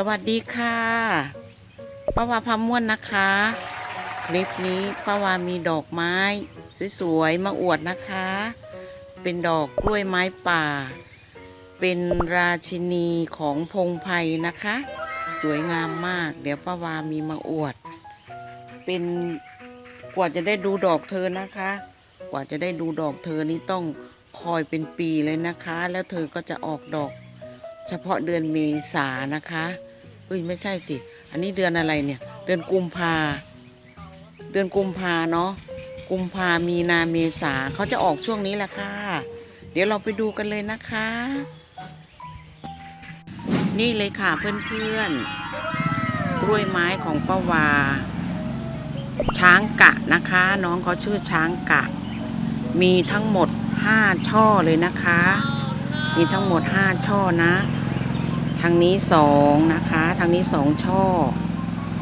สวัสดีค่ะป้าวาพาม่วนนะคะ คลิปนี้ป้าวามีดอกไม้ สวยๆ มาอวดนะคะ เป็นดอกกล้วยไม้ป่า เป็นราชินีของพงไพรนะคะ สวยงามมาก เดี๋ยวป้าวามีมาอวด เป็นกว่าจะได้ดูดอกเธอนะคะ กว่าจะได้ดูดอกเธอนี่ต้องคอยเป็นปีเลยนะคะ แล้วเธอก็จะออกดอกเฉพาะเดือนเมษานะคะ เอ้ยไม่ใช่สิ อันนี้เดือนอะไรเนี่ย เดือนกุมภา เดือนกุมภาเนาะ กุมภามีนาเมษาเขาจะออกช่วงนี้แหละค่ะ เดี๋ยวเราไปดูกันเลยนะคะ นี่เลยค่ะเพื่อนๆ กล้วยไม้ของป้าวา ช้างกะนะคะ น้องเขาชื่อช้างกะ มีทั้งหมด 5 ช่อเลยนะคะ มีทั้งหมด 5 ช่อนะ ทางนี้สองนะคะ ทางนี้สองช่อ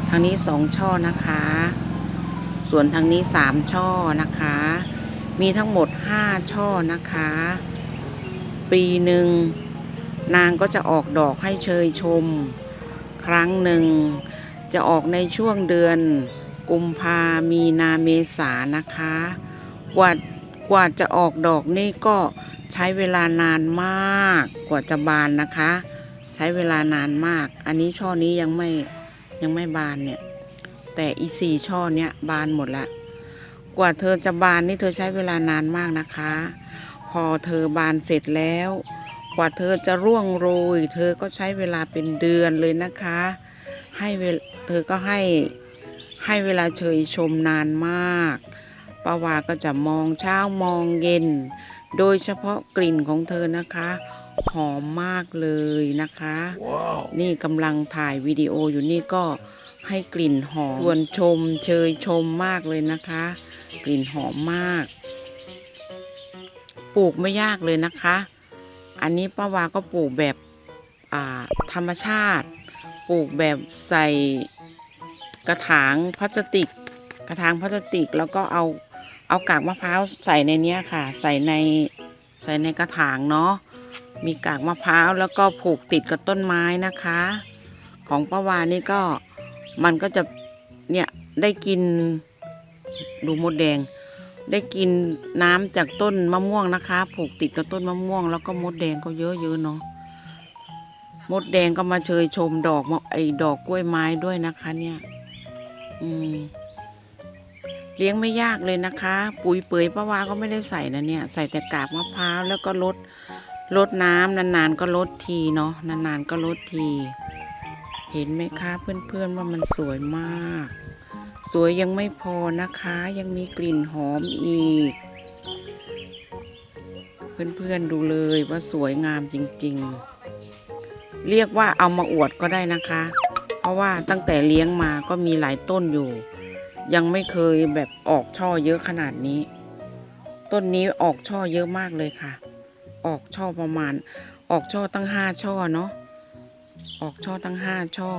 ทางนี้สองช่อนะคะ ส่วนทางนี้สามช่อนะคะ มีทั้งหมด5ช่อนะคะ ปีหนึ่งนางก็จะออกดอกให้เชยชม ครั้งหนึ่ง จะออกในช่วงเดือน กุมภามีนาเมษานะคะ กว่ากว่าจะออกดอกนี่ก็ใช้เวลานานมากกว่าจะบานนะคะ ใช้เวลานานมาก อันนี้ช่อนี้ยังไม่ยังไม่บานเนี่ย แต่อีสี่ช่อเนี้ยบานหมดละ กว่าเธอจะบานนี่เธอใช้เวลานานมากนะคะ พอเธอบานเสร็จแล้ว กว่าเธอจะร่วงโรย เธอก็ใช้เวลาเป็นเดือนเลยนะคะ ให้เธอก็ให้ให้เวลาเชยชมนานมากป้าวาก็จะมองเช้ามองเย็น โดยเฉพาะกลิ่นของเธอนะคะ หอมมากเลยนะคะนี่กำลังถ่ายวิดีโออยู่นี่ก็ให้กลิ่นหอมชวนชมเชยชมมากเลยนะคะ กลิ่นหอมมาก ปลูกไม่ยากเลยนะคะ อันนี้ป้าวาก็ปลูกแบบอ่าธรรมชาติ ปลูกแบบใส่กระถางพลาสติก กระถางพลาสติกแล้วก็เอาเอากากมะพร้าวใส่ในเนี้ยค่ะ ใส่ในใส่ในกระถางเนาะ มีกากมะพร้าวแล้วก็ผูกติดกับต้นไม้นะคะ ของป้าวานี่ก็มันก็จะเนี่ยได้กินดูมดแดง ได้กินน้ำจากต้นมะม่วงนะคะ ผูกติดกับต้นมะม่วง แล้วก็มดแดงก็เยอะๆเนาะมดแดงก็มาเชยชมดอกไอ้ดอกกล้วยไม้ด้วยนะคะ เนี่ย อืมเลี้ยงไม่ยากเลยนะคะ ปุ๋ยเปยป้าวาก็ไม่ได้ใส่นะเนี่ย ใส่แต่กากมะพร้าวแล้วก็ลด ลดน้ำนานๆ ก็ลดทีเนาะนานๆ ก็ลดที เห็นไหมคะเพื่อนๆว่ามันสวยมาก สวยยังไม่พอนะคะยังมีกลิ่นหอมอีก เพื่อนๆดูเลยว่าสวยงามจริงๆ เรียกว่าเอามาอวดก็ได้นะคะ เพราะว่าตั้งแต่เลี้ยงมาก็มีหลายต้นอยู่ ยังไม่เคยแบบออกช่อเยอะขนาดนี้ ต้นนี้ออกช่อเยอะมากเลยค่ะ ออกช่อประมาณ ออกช่อตั้งห้าช่อเนาะออกช่อตั้งห้าช่อ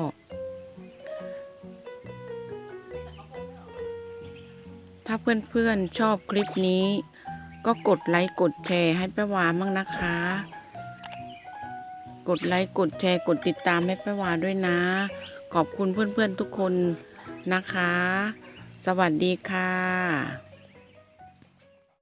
ถ้าเพื่อนๆชอบคลิปนี้ ก็กดไลค์กดแชร์ให้ป้าวามั่งนะคะ กดไลค์กดแชร์กดติดตามให้ป้าวาด้วยนะ ขอบคุณเพื่อนๆทุกคนนะคะ สวัสดีค่ะ